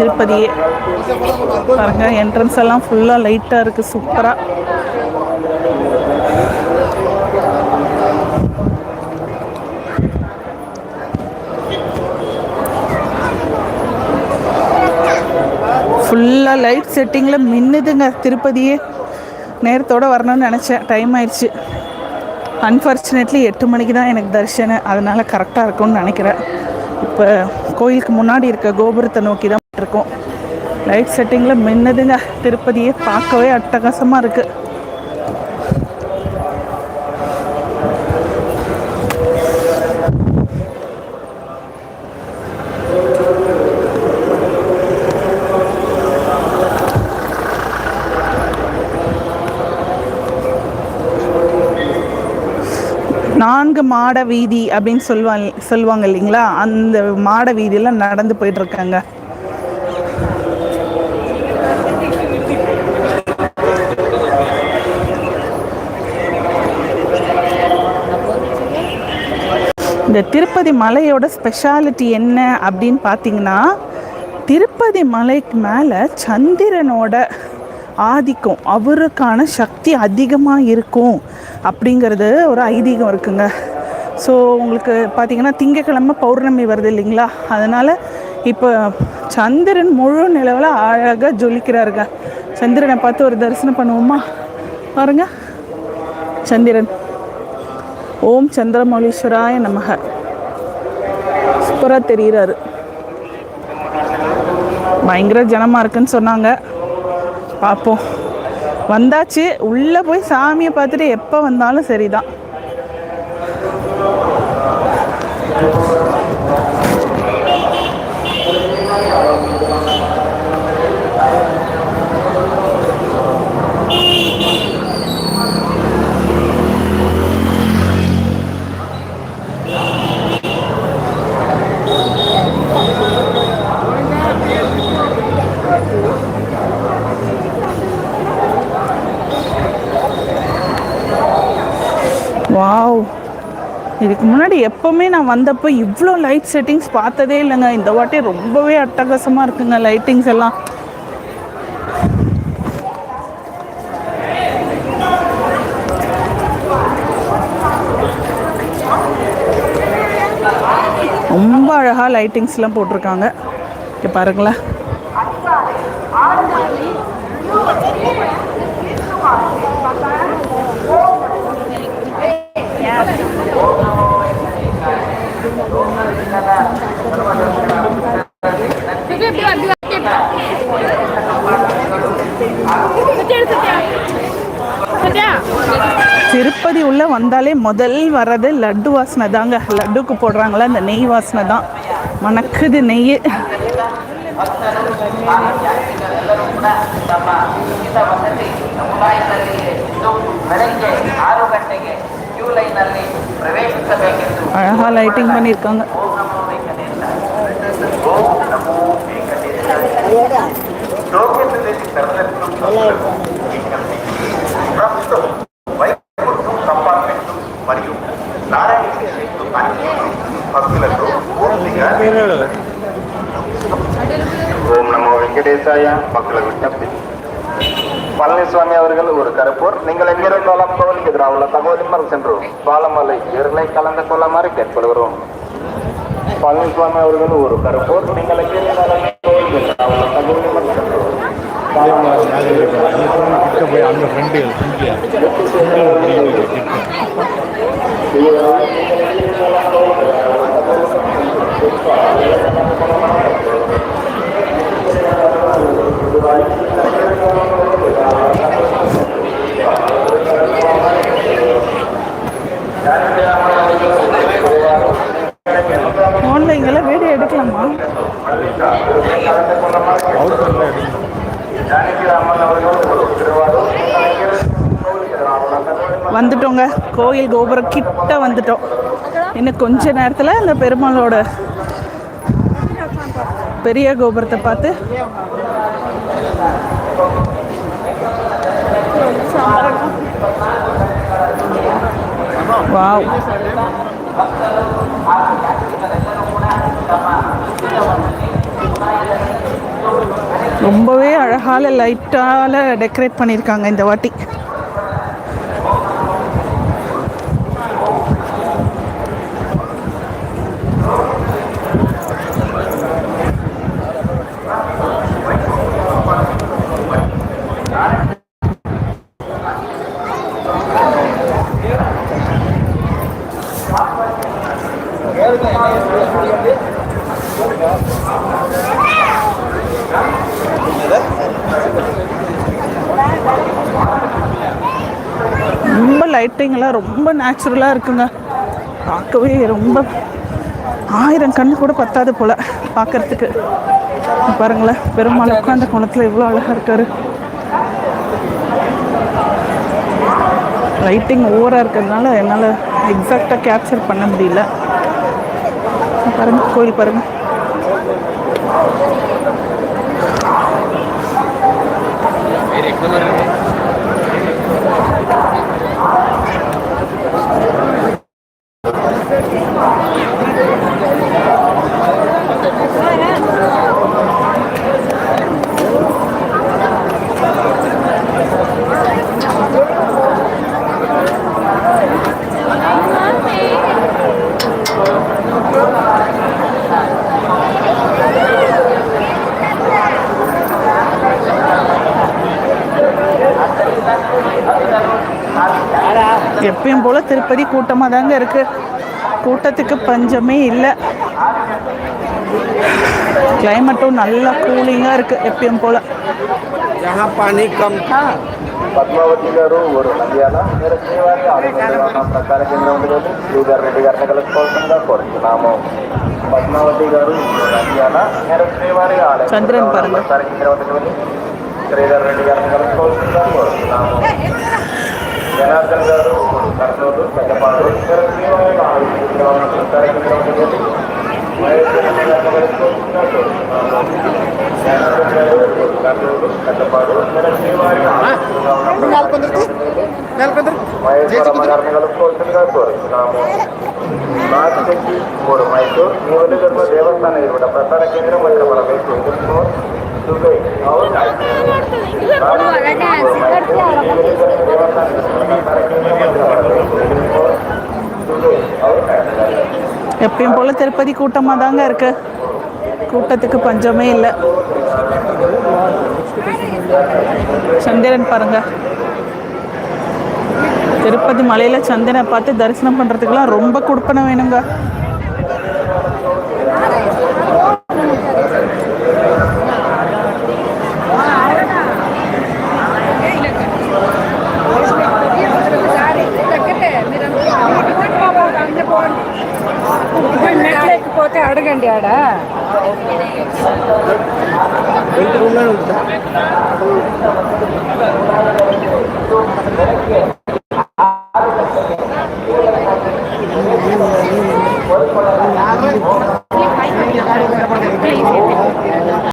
திருப்பதியே பாருங்க என்ட்ரன்ஸ் எல்லாம் ஃபுல்லாக லைட்டாக இருக்குது சூப்பராக ஃபுல்லாக லைட் செட்டிங்கில் மின்னுதுங்க திருப்பதியே. நேரத்தோடு வரணும்னு நினச்சேன். டைம் ஆயிடுச்சு. அன்ஃபார்ச்சுனேட்லி எட்டு மணிக்கு தான் எனக்கு தரிசனம். அதனால் கரெக்டாக இருக்கும்னு நினைக்கிறேன். இப்போ கோயிலுக்கு முன்னாடி இருக்க கோபுரத்தை நோக்கி தான் இருக்கும் லைட் செட்டிங்கில் மின்னதுங்க. திருப்பதியை பார்க்கவே அட்டகாசமாக இருக்குது நான்கு மாட வீதி அப்படின்னு சொல்லுவாங்க சொல்லுவாங்க இல்லைங்களா? அந்த மாட வீதியெல்லாம் நடந்து போயிட்டு இந்த திருப்பதி மலையோட ஸ்பெஷாலிட்டி என்ன அப்படின்னு பார்த்தீங்கன்னா திருப்பதி மலைக்கு மேலே சந்திரனோட ஆதிக்கம் அவருக்கான சக்தி அதிகமாக இருக்கும் அப்படிங்கிறது ஒரு ஐதீகம் இருக்குங்க. ஸோ உங்களுக்கு பார்த்தீங்கன்னா திங்கக்கிழமை பௌர்ணமி வருது இல்லைங்களா? அதனால் இப்போ சந்திரன் முழு நிலவில் அழகாக ஜொலிக்கிறாருங்க. சந்திரனை பார்த்து ஒரு தரிசனம் பண்ணுவோமா? பாருங்க. சந்திரன். ஓம் சந்திரமௌலீஸ்வராய நமக. சூப்பராக தெரிகிறாரு பயங்கர ஜனமாக இருக்குன்னு சொன்னாங்க. பார்ப்போம் வந்தாச்சு. உள்ளே போய் சாமியை பார்த்துட்டு எப்போ வந்தாலும் சரிதான் வாவ் இதுக்கு முன்னாடி எப்போவுமே நான் வந்தப்போ இவ்வளோ லைட் செட்டிங்ஸ் பார்த்ததே இல்லைங்க. இந்த வாட்டி ரொம்பவே அட்டகாசமாக இருக்குங்க லைட்டிங்ஸ் எல்லாம். ரொம்ப அழகாக லைட்டிங்ஸ்லாம் போட்டிருக்காங்க. இங்கே பாருங்களேன். திருப்பதி உள்ளே வந்தாலே முதல் வரது லட்டு வாசனை தாங்க. லட்டுக்கு போடுறாங்களா அந்த நெய் வாசனை தான். மணக்குது நெய் அழகா லைட்டிங் பண்ணியிருக்காங்க. ప్రస్తుతం వైకుంఠం కంపార్ట్మెంట్ మరియు నారాయణ శక్తులు అన్ని భక్తులకు పూర్తిగా ஓம் நமோ வெங்கடேசாய மக்களுக்கு விண்ணப்பி பழனிசுவாமி அவர்கள் ஒரு கருப்போர் நீங்கள் எங்கிருந்தாலும் கோவிலுக்கு எதிராக உள்ள தகவலிமல் சென்று பாலமலை இருளை கலந்து கொள்ளுமாறு கேட்கொள்கிறோம் பழனிசுவாமி அவர்கள் ஒரு கருப்போர் நீங்கள் எங்கிருந்தாலும் கிட்ட போய் அந்த ஃப்ரெண்டு ஃப்ரெண்ட்லியா ஆன்லைனில் வீடியோ எடுக்கலாமா அவுட் பண்ணல எடுங்க ஜானகிராமன் அவர்கள் ஒரு திருவாரூர் நீங்கள் எங்கிருந்தாலும் கோவிலுக்கு எதிராக உள்ள தகவலிமல் வந்துட்டோங்க கோயில் கோபுரம் கிட்ட வந்துட்டோம். இன்னும் கொஞ்ச நேரத்தில் அந்த பெருமாளோட பெரிய கோபுரத்தை பார்த்து வாவ். ரொம்பவே அழகால லைட்டால டெக்கரேட் பண்ணியிருக்காங்க இந்த வாட்டி. ரொம்ப லைட்டிங்லாம் ரொம்ப நேச்சுரலாக இருக்குங்க. பார்க்கவே ரொம்ப ஆயிரம் கண்ணு கூட பத்தாது போல் பார்க்கறதுக்கு. பாருங்களேன் பெருமாள் உட்காந்த குளத்தில் இவ்வளோ அழகாக இருக்காரு. லைட்டிங் ஓவராக இருக்கிறதுனால என்னால் எக்ஸாக்டாக கேப்சர் பண்ண முடியல. பாருங்க கோயில் பாருங்க. எப்பயும் போல் இப்போதி கூட்டமாக தாங்க இருக்குது கூட்டத்துக்கு பஞ்சமே இல்லை கிளைமேட்டும் நல்லா கூலிங்காக இருக்குது எப்பயும் போல் பானி கம் ಪದ್ಮಾವತಿ ಗಾರು ಊರು ನಂದಿಯಾಲ ನೇರ ಶ್ರೀವಾರಿ ಆಲೋಚನಾ ಪ್ರಕಾರ ಕೇಂದ್ರವೊಂದಿರಲ್ಲಿ ಶ್ರೀಧರ್ ರೆಡ್ಡಿ ಗಾರಿನ ಕಲಿಸ್ಕೊಳ್ತಂದ ಕೋರಿತು ನಾವು ಪದ್ಮಾವತಿ ಗಾರು ಊರು ನಂದಿಯಾಲ ನೇರ ಶ್ರೀವಾರಿ ಆಲೋಚನಾ ಪ್ರಕಾರ ಕೇಂದ್ರವೊಂದಿರಲ್ಲಿ ಶ್ರೀಧರ್ ರೆಡ್ಡಿ ಗಾರಿನ ಕಲಿಸ್ಕೊಳ್ತಂದ ಕೋರಿತು ನಾವು జనార్దన్ గారు కర్నూలు పెద్దపాడు. ఇతర తీవ్రమైన ఆలోచించాలన్న కార్యక్రమంలో జనార్దన్ గారు కర్నూలు పెద్దపాడు ఇతర తీవ్రమైన కలుపుకోవాల్సిందిగా కోరుతున్నాము నాటి శక్తి మూడు మైసూర్ దేవస్థాన ఇరువుడ ప్రధాన కేంద్రం ఇక్కడ మన వైపు எப்பயும் போல் திருப்பதி கூட்டமாக தாங்க இருக்கு. கூட்டத்துக்கு பஞ்சமே இல்லை. சந்திரன் பாருங்க. திருப்பதி மலையில் சந்திரனை பார்த்து தரிசனம் பண்ணுறதுக்கெலாம் ரொம்ப கொடுப்பனை வேணுங்க. ఉన్నాను